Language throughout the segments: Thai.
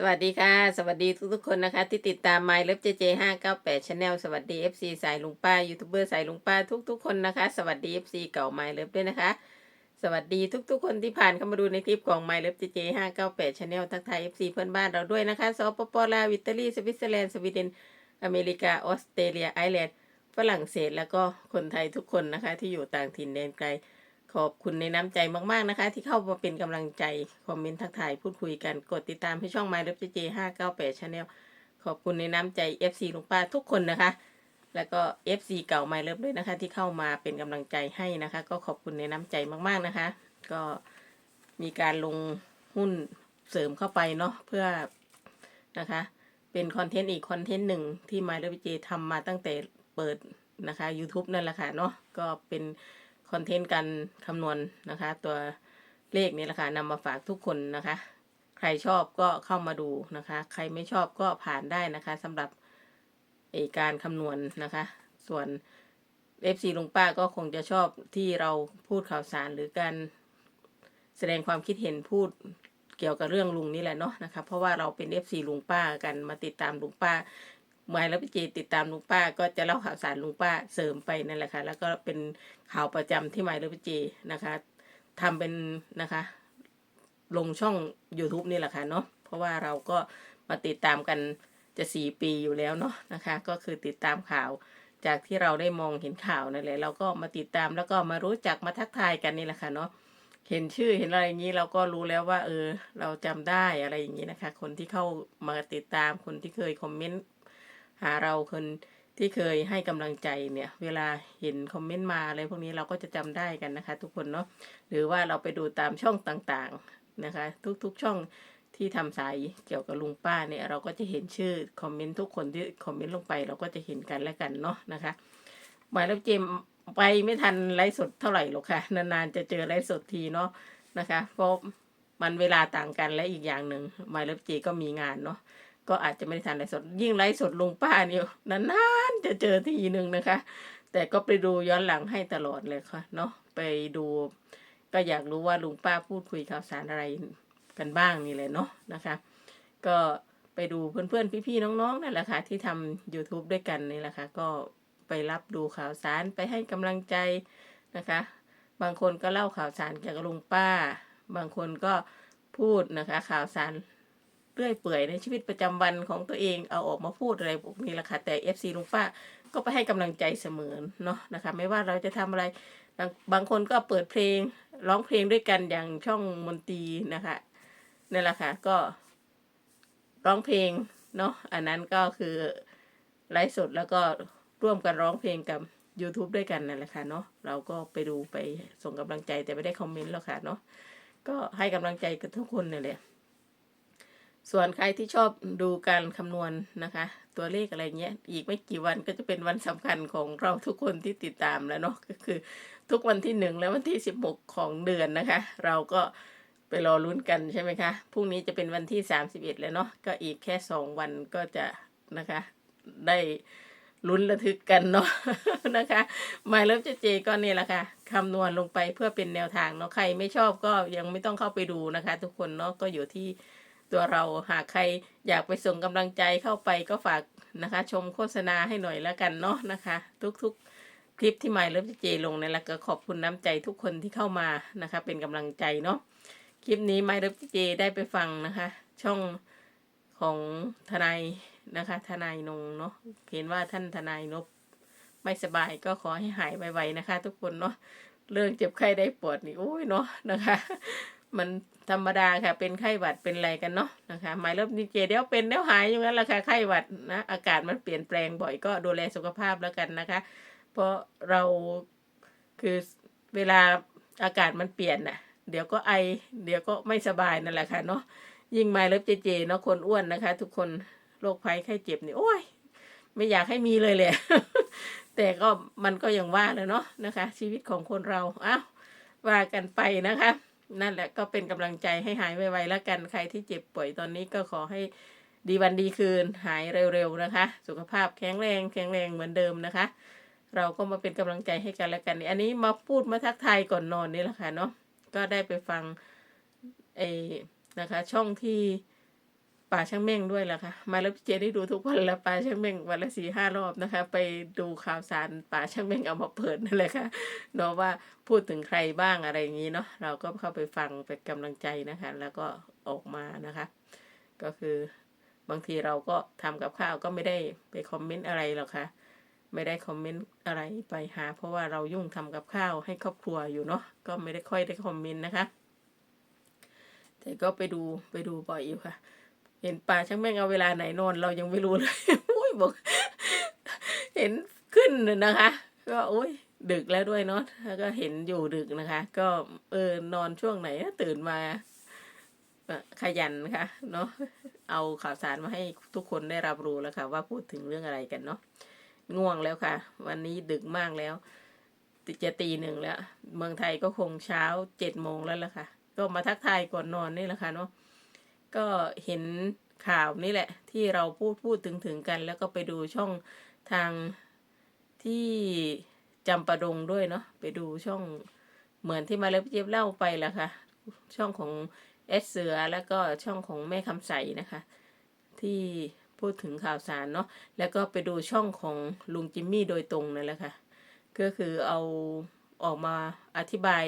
สวัสดีค่ะ สวัสดีทุกๆคนนะคะ ที่ติดตาม My Love JJ 598 Channel สวัสดี FC สายลุงป้ายูทูบเบอร์สายลุงป้าทุกๆคนนะคะ สวัสดี FC เก่า My Love ด้วยนะคะ สวัสดีทุกๆคนที่ผ่านเข้ามาดูในคลิปของ My Love JJ 598 Channel ทักทาย FC เพื่อนบ้านเราด้วยนะคะสปปลาวอิตาลีสวิตเซอร์แลนด์สวีเดนอเมริกาออสเตรเลียไอร์แลนด์ฝรั่งเศสแล้วก็คนไทยทุกคนนะคะ ที่อยู่ต่างถิ่นแดนไกล ขอบคุณในน้ำใจมาก ๆ นะคะ ที่เข้ามาเป็นกำลังใจ คอมเมนต์ทักทายพูดคุยกันกดติดตามให้ช่อง My l o v e j 598 Channel ขอบคุณในน้ำใจ FC ลุงป้าทุกคนนะคะ แล้วก็ FC เก่า My Love ด้วยนะคะ ที่เข้ามาเป็นกำลังใจให้นะคะ ก็ขอบคุณในน้ำใจมากๆนะคะ ก็มีการลงหุ้นเสริมเข้าไปเนาะเพื่อนะคะ เป็นคอนเทนต์อีกคอนเทนต์หนึ่งที่ My Love J ทำมาตั้งแต่เปิดนะคะ YouTube นั่นแหละค่ะเนาะก็เป็น คอนเทนต์การคำนวณนะคะ ตัวเลขนี้แหละค่ะนำมาฝากทุกคนนะคะ ใครชอบก็เข้ามาดูนะคะ ใครไม่ชอบก็ผ่านได้นะคะสำหรับการคำนวณนะคะ ส่วน FC ลุงป้าก็คงจะชอบที่เราพูดข่าวสารหรือการแสดงความคิดเห็นพูดเกี่ยวกับเรื่องลุงนี่แหละเนาะนะคะ เพราะว่าเราเป็น FC ลุงป้ากันมาติดตามลุงป้า มายแล้วพี่เจติดตามลุงป้า ก็จะเล่าข่าวสารลุงป้าเสริมไปนั่นแหละค่ะ แล้วก็เป็นข่าวประจำที่หมายแล้วพี่เจนะคะทำเป็นนะคะ ลงช่อง YouTube นี่แหละค่ะเนาะเพราะว่าเราก็มาติดตามกันจะสี่ปีอยู่แล้วเนาะนะคะ ก็คือติดตามข่าวจากที่เราได้มองเห็นข่าวนั่นแหละเราก็มาติดตามแล้วก็มารู้จักมาทักทายกันนี่แหละค่ะเนาะเห็นชื่อเห็นอะไรอย่างนี้เราก็รู้แล้วว่า เออ เราจำได้อะไรอย่างนี้นะคะ คนที่เข้ามาติดตามคนที่เคยคอมเมนต์ หาเราคนที่เคยให้กำลังใจเนี่ย เวลาเห็นคอมเมนต์มาอะไรพวกนี้เราก็จะจำได้กันนะคะ ทุกคนเนาะหรือว่าเราไปดูตามช่องต่างๆนะคะ ทุกๆช่องที่ทำสายเกี่ยวกับลุงป้าเนี่ยเราก็จะเห็นชื่อคอมเมนต์ทุกคนที่คอมเมนต์ลงไป เราก็จะเห็นกันและกันเนาะนะคะหมายแล้วเจมไปไม่ทันไลฟ์สดเท่าไหร่หรอกค่ะ นานๆจะเจอไลฟ์สดทีเนาะนะคะเพราะมันเวลาต่างกันและอีกอย่างหนึ่งหมายแล้วเจก็มีงานเนาะ ก็อาจจะไม่ได้ทันไลฟ์สด ยิ่งไลฟ์สดลุงป้าเนี่ยนานๆจะเจอทีหนึ่งนะคะ แต่ก็ไปดูย้อนหลังให้ตลอดเลยค่ะเนาะไปดู ก็อยากรู้ว่าลุงป้าพูดคุยข่าวสารอะไรกันบ้างนี่เลยเนาะนะคะ ก็ไปดูเพื่อนๆ พี่ๆ น้องๆนั่นแหละค่ะที่ทำ YouTube ด้วยกันนี่แหละค่ะก็ไปรับดูข่าวสารไปให้กำลังใจนะคะ บางคนก็เล่าข่าวสารเกี่ยวกับลุงป้า บางคนก็พูดนะคะข่าวสาร เรื่อยเปื่อยในชีวิตประจำวันของตัวเองเอาออกมาพูดอะไรพวกนี้แหละค่ะแต่ FC ลุงป้าก็ไปให้กำลังใจเสมอเนาะนะคะ ไม่ว่าเราจะทำอะไรบางคนก็เปิดเพลงร้องเพลงด้วยกันอย่างช่องมนตรีนะคะนั่แหละค่ะก็ร้องเพลงเนาะอันนั้นก็คือไลฟ์สดแล้วก็ร่วมกันร้องเพลงกับ YouTube ด้วยกันนั่นแหละค่ะเนาะเราก็ไปดูไปส่งกำลังใจแต่ไม่ได้คอมเมนต์หรอกค่ะเนาะก็ให้กำลังใจกับทุกคนนี่แหละ ส่วนใครที่ชอบดูการคำนวณนะคะ ตัวเลขอะไรเงี้ย อีกไม่กี่วันก็จะเป็นวันสำคัญของเราทุกคนที่ติดตามแล้วเนาะก็คือทุกวันที่หนึ่งและวันที่สิบหกของเดือนนะคะ เราก็ไปรอลุ้นกันใช่ไหมคะพรุ่งนี้จะเป็นวันที่สามสิบเอ็ดแล้วเนาะก็อีกแค่สองวันก็จะนะคะ ได้ลุ้นระทึกกันเนาะนะคะหมายเลิฟเจเจก็นี่แหละค่ะคำนวณลงไปเพื่อเป็นแนวทางเนาะใครไม่ชอบก็ยังไม่ต้องเข้าไปดูนะคะ ทุกคนเนาะก็อยู่ที่ ตัวเราหากใครอยากไปส่งกำลังใจเข้าไปก็ฝากนะคะ ชมโฆษณาให้หน่อยแล้วกันเนาะนะคะ ทุกๆ คลิปที่หมายเลิฟเจลงเนี่ยแหละก็ขอบคุณน้ำใจทุกคนที่เข้ามานะคะ เป็นกำลังใจเนาะคลิปนี้หมายเลิฟเจได้ไปฟังนะคะ ช่องของทนายนะคะ ทนายนงเนาะเห็นว่าท่านทนายนบไม่สบายก็ขอให้หายไวๆนะคะ ทุกคนเนาะเรื่องเจ็บไข้ได้ปวดนี่โอ้ยเนาะนะคะ มัน ธรรมดาค่ะ เป็นไข้หวัดเป็นอะไรกันเนาะนะคะหมายเริ่มดีเจเดี๋ยวเป็นเดี๋ยวหายอย่างนั้นแหละค่ะไข้หวัดนะอากาศมันเปลี่ยนแปลงบ่อยก็ดูแลสุขภาพแล้วกันนะคะ เพราะเราคือเวลาอากาศมันเปลี่ยนน่ะ เดี๋ยวก็ไอ เดี๋ยวก็ไม่สบายนั่นแหละค่ะเนาะยิ่งหมายเริ่มเจเจเนาะคนอ้วนนะคะ ทุกคนโรคภัยไข้เจ็บนี่โอ้ยไม่อยากให้มีเลยแหละแต่ก็มันก็อยังว่าเลยเนาะนะคะ ชีวิตของคนเราอ้าวว่ากันไปนะคะ นั่นแหละก็เป็นกำลังใจให้หายไวๆแล้วกันใครที่เจ็บป่วยตอนนี้ก็ขอให้ดีวันดีคืนหายเร็วๆนะคะ สุขภาพแข็งแรงแข็งแรงเหมือนเดิมนะคะ เราก็มาเป็นกำลังใจให้กันแล้วกัน อันนี้มาพูดมาทักทายก่อนนอนนี่แหละค่ะเนาะก็ได้ไปฟังไอ้นะคะ ช่องที่ ป่าช่างเม่งด้วยล่ะค่ะมาแล้วพี่เจได้ดูทุกวันแล้วป่าช่างเม่งวันละสี่ห้ารอบนะคะ ไปดูข่าวสารป่าช่างเม่งเอามาเปิดนั่นแหละค่ะเนาะว่าพูดถึงใครบ้างอะไรอย่างนี้เนาะเราก็เข้าไปฟังเป็นกำลังใจนะคะ แล้วก็ออกมานะคะ ก็คือบางทีเราก็ทำกับข้าวก็ไม่ได้ไปคอมเมนต์อะไรหรอกค่ะไม่ได้คอมเมนต์อะไรไปหา เพราะว่าเรายุ่งทำกับข้าวให้ครอบครัวอยู่เนาะก็ไม่ได้ค่อยได้คอมเมนต์นะคะ แต่ก็ไปดูไปดูบ่อยอยู่ค่ะ เห็นป่าช่างแม่งเอาเวลาไหนนอน เรายังไม่รู้เลยอุ้ยบอก เห็นขึ้นนะคะ ก็โอ้ยดึกแล้วด้วยเนาะแล้วก็เห็นอยู่ดึกนะคะ ก็เออนอนช่วงไหนตื่นมาขยันค่ะเนาะเอาข่าวสารมาให้ทุกคนได้รับรู้แล้วค่ะ ว่าพูดถึงเรื่องอะไรกันเนาะง่วงแล้วค่ะ วันนี้ดึกมากแล้วจะตีหนึ่งแล้ว เมืองไทยก็คงเช้าเจ็ดโมงแล้วล่ะค่ะ ก็มาทักทายก่อนนอนนี่แหละค่ะเนาะ ก็เห็นข่าวนี่แหละที่เราพูดพูดถึงถึงกัน แล้วก็ไปดูช่องทางที่จำปาดงด้วยเนาะไปดูช่องเหมือนที่มาเล็บเจี๊ยบเล่าไปแหละค่ะ ช่องของเอสเสือแล้วก็ช่องของแม่คำใสนะคะ ที่พูดถึงข่าวสารเนาะแล้วก็ไปดูช่องของลุงจิมมี่โดยตรงนั่นแหละค่ะก็คือเอาออกมาอธิบาย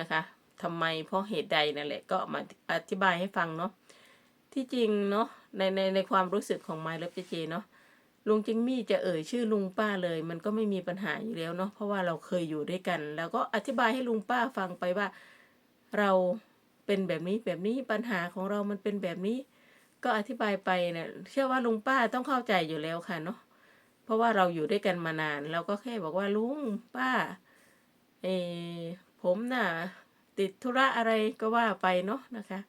นะคะ ทำไมเพราะเหตุใดนั่นแหละก็มาอธิบายให้ฟังเนาะที่จริงเนาะในในในความรู้สึกของไมล์เลิฟเจเจเนาะลุงจิมมี่จะเอ่ยชื่อลุงป้าเลย มันก็ไม่มีปัญหาอยู่แล้วเนาะเพราะว่าเราเคยอยู่ด้วยกัน แล้วก็อธิบายให้ลุงป้าฟังไปว่า เราเป็นแบบนี้แบบนี้ปัญหาของเรามันเป็นแบบนี้ ก็อธิบายไปเนี่ยเชื่อว่าลุงป้าต้องเข้าใจอยู่แล้วค่ะเนาะเพราะว่าเราอยู่ด้วยกันมานาน เราก็แค่บอกว่าลุงป้าเอผมน่ะ ติดธุระอะไรก็ว่าไปเนาะนะคะ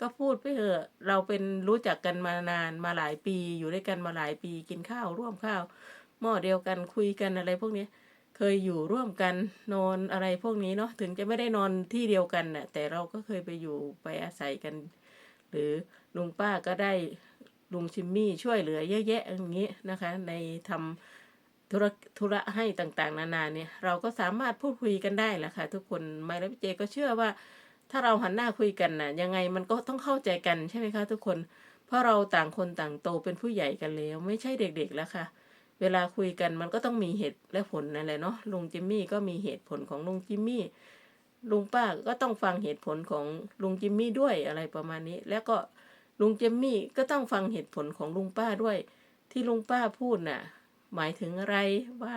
ก็พูดไปเถอะเราเป็นรู้จักกันมานานมาหลายปี อยู่ด้วยกันมาหลายปีกินข้าวร่วมข้าวหม้อเดียวกันคุยกันอะไรพวกนี้เคยอยู่ร่วมกันนอนอะไรพวกนี้เนาะถึงจะไม่ได้นอนที่เดียวกันน่ะแต่เราก็เคยไปอยู่ไปอาศัยกัน หรือลุงป้าก็ได้ลุงชิมมี่ช่วยเหลือเยอะแยะอย่างนี้นะคะ ในทำ ธุระธุระให้ต่างๆ นานาเนี่ยเราก็สามารถพูดคุยกันได้แหละค่ะ ทุกคนไมล์และพี่เจก็เชื่อว่า ถ้าเราหันหน้าคุยกันน่ะ ยังไงมันก็ต้องเข้าใจกันใช่ไหมคะ ทุกคน เพราะเราต่างคนต่างโตเป็นผู้ใหญ่กันแล้ว ไม่ใช่เด็กๆแล้วค่ะ เวลาคุยกันมันก็ต้องมีเหตุและผลนั่นแหละเนาะลุงจิมมี่ก็มีเหตุผลของลุงจิมมี่ลุงป้าก็ต้องฟังเหตุผลของลุงจิมมี่ด้วยอะไรประมาณนี้ แล้วก็ลุงจิมมี่ก็ต้องฟังเหตุผลของลุงป้าด้วย ที่ลุงป้าพูดน่ะ หมายถึงอะไรว่า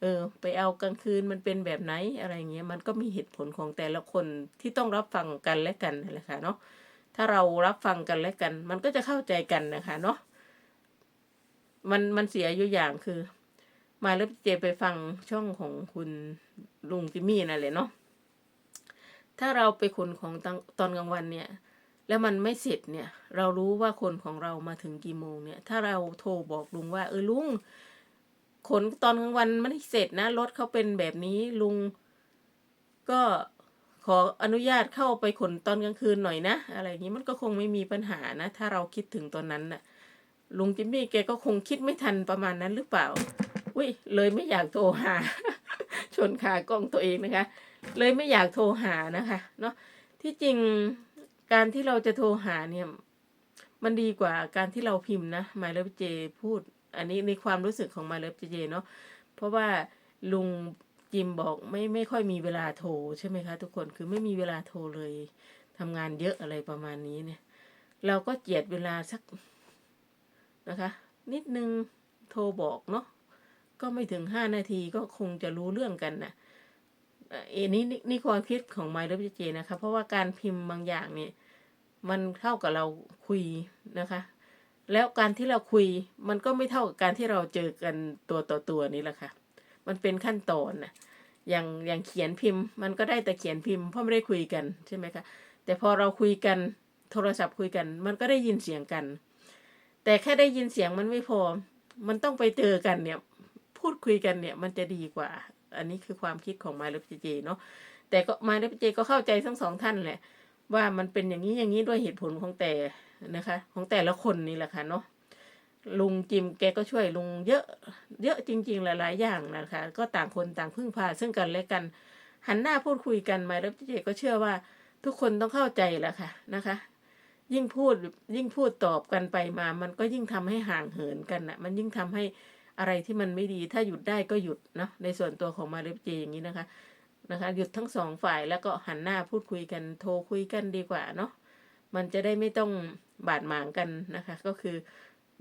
เออ ไปเอากลางคืนมันเป็นแบบไหนอะไรเงี้ยมันก็มีเหตุผลของแต่ละคนที่ต้องรับฟังกันและกันนั่นแหละค่ะเนาะถ้าเรารับฟังกันและกัน มันก็จะเข้าใจกันนะคะเนาะมันมันเสียอยู่อย่างคือ มาแล้วเจไปฟังช่องของคุณลุงจิมมี่นั่นแหละเนาะถ้าเราไปคนของตตอนกลางวันเนี่ย แล้วมันไม่เสร็จเนี่ย เรารู้ว่าคนของเรามาถึงกี่โมงเนี่ย ถ้าเราโทรบอกลุงว่าเออลุง ขนตอนกลางวันม่ได้เสร็จนะ รถเขาเป็นแบบนี้ลุง ก็ขออนุญาตเข้าไปขนตอนกลางคืนหน่อยนะ อะไรอย่างนี้มันก็คงไม่มีปัญหานะ ถ้าเราคิดถึงตอนนั้นน่ะ ลุงจิมมี่แกก็คงคิดไม่ทันประมาณนั้นหรือเปล่า อุ้ยเลยไม่อยากโทรหา ชนขากล้องตัวเองนะคะ เลยไม่อยากโทรหานะคะเนาะที่จริงการที่เราจะโทรหาเนี่ย มันดีกว่าการที่เราพิมพ์นะหมายเลขเจพูด อันนี้ในความรู้สึกของมาเลฟเจเนาะเพราะว่าลุงจิมบอกไม่ไม่ค่อยมีเวลาโทรใช่ไหมคะ ทุกคนคือไม่มีเวลาโทรเลยทำงานเยอะอะไรประมาณนี้เนี่ย เราก็เจียดเวลาสักนะคะ นิดนึงโทรบอกเนาะก็ไม่ถึงห้านาทีก็คงจะรู้เรื่องกันนะเอ่อเอ็นี่นี่นี่ความคิดของไมล์เลฟเจนะคะ เพราะว่าการพิมพ์บางอย่างเนี่ย มันเท่ากับเราคุยนะคะ แล้วการที่เราคุยมันก็ไม่เท่ากับการที่เราเจอกันตัวต่อตัวนี่แหละค่ะ มันเป็นขั้นตอนนะอย่างอย่างเขียนพิมพ์ มันก็ได้แต่เขียนพิมพ์เพราะไม่ได้คุยกันใช่ไหมคะแต่พอเราคุยกันโทรศัพท์คุยกัน มันก็ได้ยินเสียงกัน แต่แค่ได้ยินเสียงมันไม่พอ มันต้องไปเจอกันเนี่ย พูดคุยกันเนี่ยมันจะดีกว่า อันนี้คือความคิดของมาเลฟเจเนาะแต่ก็มาเลฟเจก็เข้าใจทั้งสองท่านแหละ ว่ามันเป็นอย่างนี้อย่างนี้ด้วยเหตุผลของแต่นะคะ ของแต่ละคนนี่แหละค่ะเนาะลุงจิมแกก็ช่วยลุงเยอะ เยอะจริง ๆ หลาย ๆ อย่างนะคะ ก็ต่างคนต่างพึ่งพาซึ่งกันและกัน หันหน้าพูดคุยกันมาแล้วเจก็เชื่อว่าทุกคนต้องเข้าใจแหละค่ะนะคะ ยิ่งพูดยิ่งพูดตอบกันไปมา มันก็ยิ่งทำให้ห่างเหินกันนะมันยิ่งทำให้อะไรที่มันไม่ดี ถ้าหยุดได้ก็หยุดเนาะในส่วนตัวของมาเรลเจอย่างนี้นะคะ นะคะหยุดทั้งสองฝ่ายแล้วก็หันหน้าพูดคุยกันโทรคุยกันดีกว่าเนาะมันจะได้ไม่ต้องบาดหมางกันนะคะ ก็คือ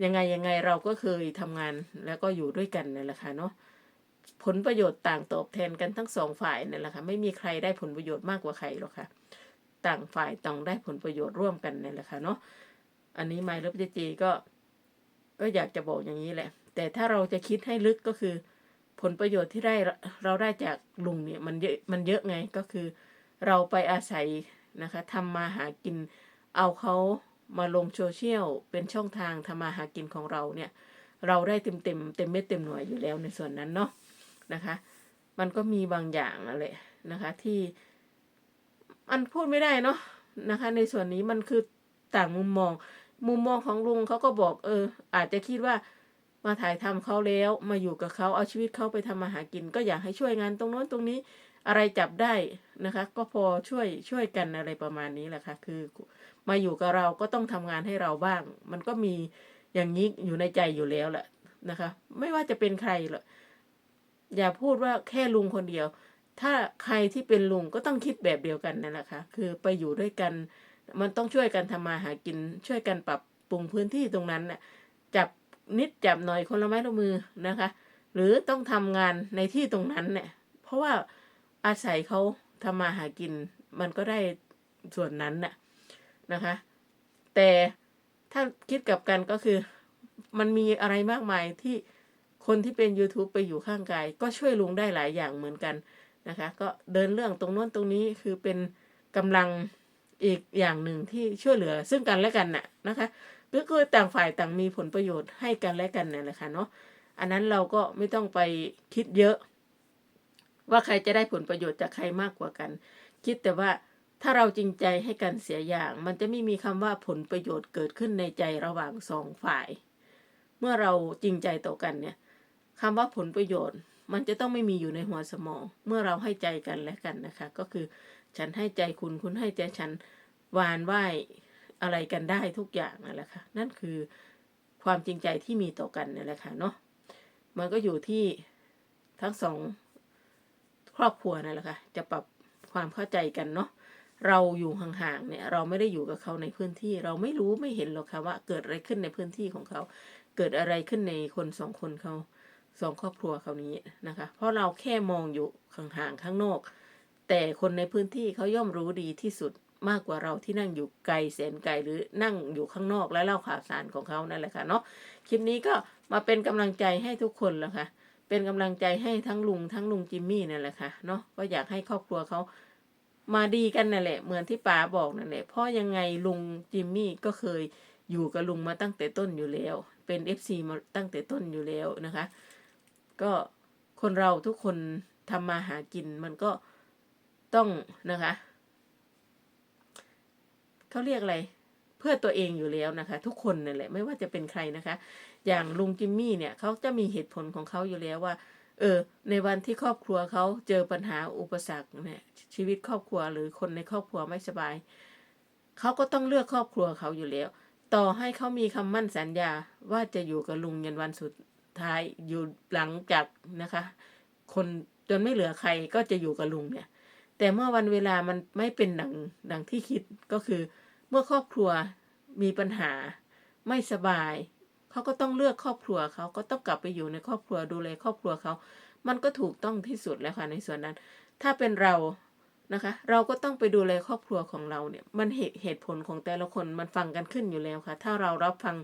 ยังไงยังไงเราก็เคยทำงานแล้วก็อยู่ด้วยกันนั่นแหละค่ะเนาะผลประโยชน์ต่างตอบแทนกันทั้งสองฝ่ายนั่นแหละค่ะไม่มีใครได้ผลประโยชน์มากกว่าใครหรอกค่ะ ต่างฝ่ายต้องได้ผลประโยชน์ร่วมกันนั่นแหละค่ะเนาะอันนี้ไมล์ลิฟเจเจก็ ก็อยากจะบอกอย่างนี้แหละ แต่ถ้าเราจะคิดให้ลึกก็คือ ผลประโยชน์ที่ได้เราได้จากลุงเนี่ยมันเยอะมันเยอะไงก็คือเราไปอาศัยนะคะทำมาหากินเอาเขามาลงโซเชียลเป็นช่องทางทำมาหากินของเราเนี่ย เราได้เต็มเต็มเต็มเม็ดเต็มหน่วยอยู่แล้วในส่วนนั้นเนาะนะคะ มันก็มีบางอย่างอะไรนะคะ ที่มันพูดไม่ได้เนาะนะคะ ในส่วนนี้มันคือต่างมุมมอง มุมมองของลุงเขาก็บอกเออ อาจจะคิดว่า มาถ่ายทำเขาแล้ว มาอยู่กับเขาเอาชีวิตเขาไปทำมาหากิน ก็อยากให้ช่วยงานตรงโน้นตรงนี้อะไรจับได้นะคะ ก็พอช่วยช่วยกันอะไรประมาณนี้แหละค่ะ คือ มาอยู่กับเราก็ต้องทำงานให้เราบ้าง มันก็มีอย่างนี้อยู่ในใจอยู่แล้วแหละนะคะ ไม่ว่าจะเป็นใครหรอกอย่าพูดว่าแค่ลุงคนเดียว ถ้าใครที่เป็นลุงก็ต้องคิดแบบเดียวกันนั่นแหละค่ะ คือไปอยู่ด้วยกัน มันต้องช่วยกันทำมาหากิน ช่วยกันปรับปรุงพื้นที่ตรงนั้นน่ะจับ นิดจับหน่อยคนละไม้ละมือนะคะ หรือต้องทำงานในที่ตรงนั้นเนี่ย เพราะว่าอาศัยเขาทำมาหากิน มันก็ได้ส่วนนั้นน่ะนะคะ แต่ถ้าคิดกลับกันก็คือ มันมีอะไรมากมายที่คนที่เป็น YouTube ไปอยู่ข้างกาย ก็ช่วยลุงได้หลายอย่างเหมือนกันนะคะ ก็เดินเรื่องตรงโน้นตรงนี้คือเป็นกำลังอีกอย่างหนึ่งที่ช่วยเหลือซึ่งกันและกันน่ะนะคะ ก็คือต่างฝ่ายต่างมีผลประโยชน์ให้กันและกันนั่นแหละค่ะเนาะอันนั้นเราก็ไม่ต้องไปคิดเยอะ ว่าใครจะได้ผลประโยชน์จากใครมากกว่ากัน คิดแต่ว่าถ้าเราจริงใจให้กันเสียอย่าง มันจะไม่มีคำว่าผลประโยชน์เกิดขึ้นในใจระหว่างสองฝ่าย เมื่อเราจริงใจต่อกันเนี่ยคำว่าผลประโยชน์ มันจะต้องไม่มีอยู่ในหัวสมอง เมื่อเราให้ใจกันและกันนะคะ ก็คือฉันให้ใจคุณคุณให้ใจฉันหวานไหว อะไรกันได้ทุกอย่างนั่นแหละค่ะ นั่นคือความจริงใจที่มีต่อกันนั่นแหละค่ะเนาะ มันก็อยู่ที่ทั้งสองครอบครัวนั่นแหละค่ะ จะปรับความเข้าใจกันเนาะ เราอยู่ห่างๆเนี่ย เราไม่ได้อยู่กับเขาในพื้นที่ เราไม่รู้ไม่เห็นหรอกค่ะว่าเกิดอะไรขึ้นในพื้นที่ของเขา เกิดอะไรขึ้นในคนสองคนเขาสองครอบครัวเขานี้นะคะ เพราะเราแค่มองอยู่ห่างๆข้างนอก แต่คนในพื้นที่เขาย่อมรู้ดีที่สุด มากกว่าเราที่นั่งอยู่ไกลแสนไกลหรือนั่งอยู่ข้างนอกและเล่าข่าวสารของเขานั่นแหละค่ะเนาะคลิปนี้ก็มาเป็นกำลังใจให้ทุกคนแล้วค่ะ เป็นกำลังใจให้ทั้งลุงทั้งลุงจิมมี่นั่นแหละค่ะเนาะก็อยากให้ครอบครัวเขามาดีกันนั่นแหละ เหมือนที่ป๋าบอกนั่นแหละเพราะยังไงลุงจิมมี่ก็เคยอยู่กับลุงมาตั้งแต่ต้นอยู่แล้ว เป็นเอฟซีมาตั้งแต่ต้นอยู่แล้วนะคะ ก็คนเราทุกคนทำมาหากินมันก็ต้องนะคะ เขาเรียกอะไรเพื่อตัวเองอยู่แล้วนะคะ ทุกคนนั่นแหละไม่ว่าจะเป็นใครนะคะ อย่างลุงจิมมี่เนี่ยเขาจะมีเหตุผลของเขาอยู่แล้วว่า เออ ในวันที่ครอบครัวเขาเจอปัญหาอุปสรรคเนี่ยชีวิตครอบครัวหรือคนในครอบครัวไม่สบายเขาก็ต้องเลือกครอบครัวเขาอยู่แล้ว ต่อให้เขามีคำมั่นสัญญาว่าจะอยู่กับลุงยันวันสุดท้ายอยู่หลังจากนะคะ คนจนไม่เหลือใครก็จะอยู่กับลุงเนี่ย แต่เมื่อวันเวลามันไม่เป็นดังดังที่คิดก็คือ มื่อครอบครัวมีปัญหาไม่สบาย เขาก็ต้องเลือกครอบครัวเขาก็ต้องกลับไปอยู่ในครอบครัวดูแลครอบครัวเขา มันก็ถูกต้องที่สุดแล้วค่ะในส่วนนั้น ถ้าเป็นเรานะคะ เราก็ต้องไปดูแลครอบครัวของเราเนี่ย มันเหตุเหตุผลของแต่ละคนมันฟังกันขึ้นอยู่แล้วค่ะ ถ้าเรารับฟัง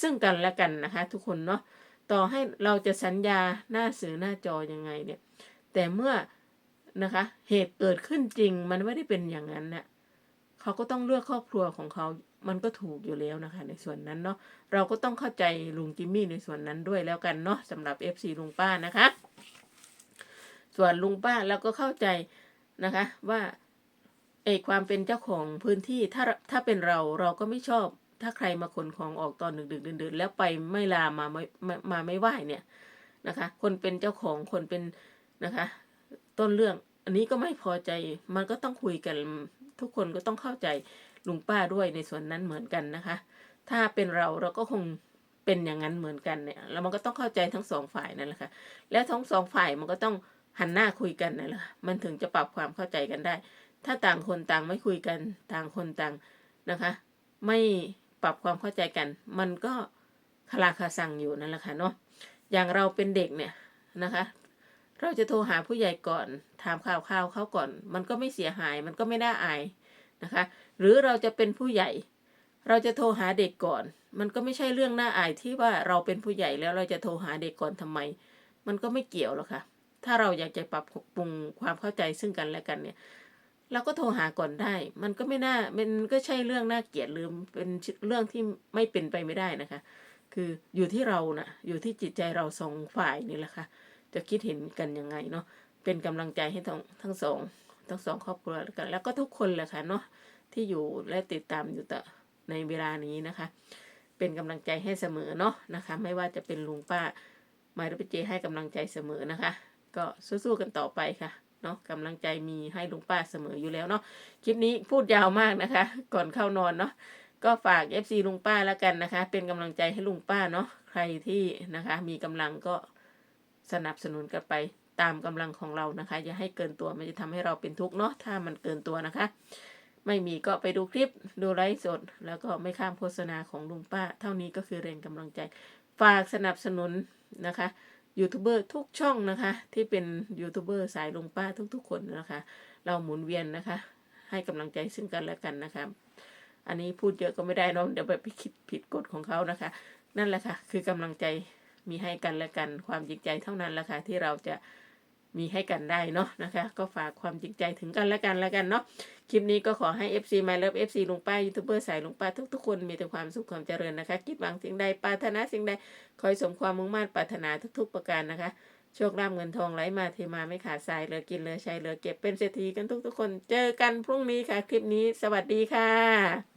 ซึ่งกันและกันนะคะ ทุกคนเนาะ ต่อให้เราจะสัญญาหน้าสื่อหน้าจอยังไงเนี่ย แต่เมื่อนะคะ เหตุเกิดขึ้นจริงมันไม่ได้เป็นอย่างนั้นเนี่ย เขาก็ต้องเลือกครอบครัวของเขา มันก็ถูกอยู่แล้วนะคะ ในส่วนนั้นเนาะ เราก็ต้องเข้าใจลุงจิมมี่ในส่วนนั้นด้วยแล้วกันเนาะสำหรับ FC ลุงป้านะคะ ส่วนลุงป้าเราก็เข้าใจนะคะ ว่าเอความเป็นเจ้าของพื้นที่ถ้าถ้าเป็นเราเราก็ไม่ชอบ ถ้าใครมาขนของออกตอนดึกๆดื่นๆแล้วไปไม่ลามาไม่มามาไม่ไหวเนี่ยนะคะ คนเป็นเจ้าของคนเป็นนะคะ ต้นเรื่องอันนี้ก็ไม่พอใจมันก็ต้องคุยกัน ทุกคนก็ต้องเข้าใจลุงป้าด้วยในส่วนนั้นเหมือนกันนะคะ ถ้าเป็นเราเราก็คงเป็นอย่างนั้นเหมือนกันเนี่ยแล้วมันก็ต้องเข้าใจทั้งสองฝ่ายนั่นแหละค่ะแล้วทั้งสองฝ่ายมันก็ต้องหันหน้าคุยกันนั่นแหละมันถึงจะปรับความเข้าใจกันได้ ถ้าต่างคนต่างไม่คุยกันต่างคนต่างนะคะ ไม่ปรับความเข้าใจกัน มันก็คลาคาซังอยู่นั่นแหละค่ะเนาะอย่างเราเป็นเด็กเนี่ยนะคะ เราจะโทรหาผู้ใหญ่ก่อน ถามข่าวข่าวๆเขาก่อน มันก็ไม่เสียหาย มันก็ไม่น่าอายนะคะ หรือเราจะเป็นผู้ใหญ่ เราจะโทรหาเด็กก่อน มันก็ไม่ใช่เรื่องน่าอายที่ว่าเราเป็นผู้ใหญ่แล้วเราจะโทรหาเด็กก่อนทำไม มันก็ไม่เกี่ยวหรอกค่ะ ถ้าเราอยากจะปรับปรุงความเข้าใจซึ่งกันและกันเนี่ย เราก็โทรหาก่อนได้ มันก็ไม่น่า มันก็ใช่เรื่องน่าเกลียดหรือเป็นเรื่องที่ไม่เป็นไปไม่ได้นะคะ คืออยู่ที่เรานะ่ะอยู่ที่จิตใจเราสองฝ่ายนี่แหละค่ะ จะคิดเห็นกันยังไงเนาะเป็นกำลังใจให้ทั้งทั้งสองทั้งสองครอบครัวแล้วกันแล้วก็ทุกคนแหละค่ะเนาะที่อยู่และติดตามอยู่ต่อในเวลานี้นะคะ เป็นกำลังใจให้เสมอเนาะนะคะ ไม่ว่าจะเป็นลุงป้ามารุปเจให้กำลังใจเสมอนะคะ ก็สู้ๆกันต่อไปค่ะเนาะกำลังใจมีให้ลุงป้าเสมออยู่แล้วเนาะคลิปนี้พูดยาวมากนะคะ ก่อนเข้านอนเนาะก็ฝาก FC ลุงป้าแล้วกันนะคะ เป็นกำลังใจให้ลุงป้าเนาะใครที่นะคะ มีกำลังก็ สนับสนุนกันไปตามกำลังของเรานะคะ อย่าให้เกินตัวมันจะทำให้เราเป็นทุกข์เนาะถ้ามันเกินตัวนะคะ ไม่มีก็ไปดูคลิปดูไลฟ์สด แล้วก็ไม่ข้ามโฆษณาของลุงป้า เท่านี้ก็คือแรงกำลังใจ ฝากสนับสนุนนะคะยูทูบเบอร์ทุกช่องนะคะ ที่เป็นยูทูบเบอร์สายลุงป้าทุกๆคนนะคะ เราหมุนเวียนนะคะ ให้กำลังใจซึ่งกันและกันนะคะอันนี้พูดเยอะก็ไม่ได้เนอะเดี๋ยวไปคิดผิดกฎของเขานะคะ นั่นแหละค่ะ คือกำลังใจ มีให้กันและกันความจริงใจเท่านั้นแหละค่ะที่เราจะมีให้กันได้เนาะนะคะ ก็ฝากความจริงใจถึงกันและกันและกันเนาะคลิปนี้ก็ขอให้ FC My Love FC ลุงป้ายูทูบเบอร์สายลุงป้าทุกๆคนมีแต่ความสุขความเจริญนะคะ คิดหวังสิ่งใดปรารถนาสิ่งใดคอยสมความมุ่งมั่นปรารถนาทุก ๆ ประการนะคะโชคลาภเงินทองไหลมาเทมาไม่ขาดสายเหลือกินเหลือใช้เหลือเก็บเป็นเศรษฐีกันทุกๆคน เจอกันพรุ่งนี้ค่ะ คลิปนี้ สวัสดีค่ะ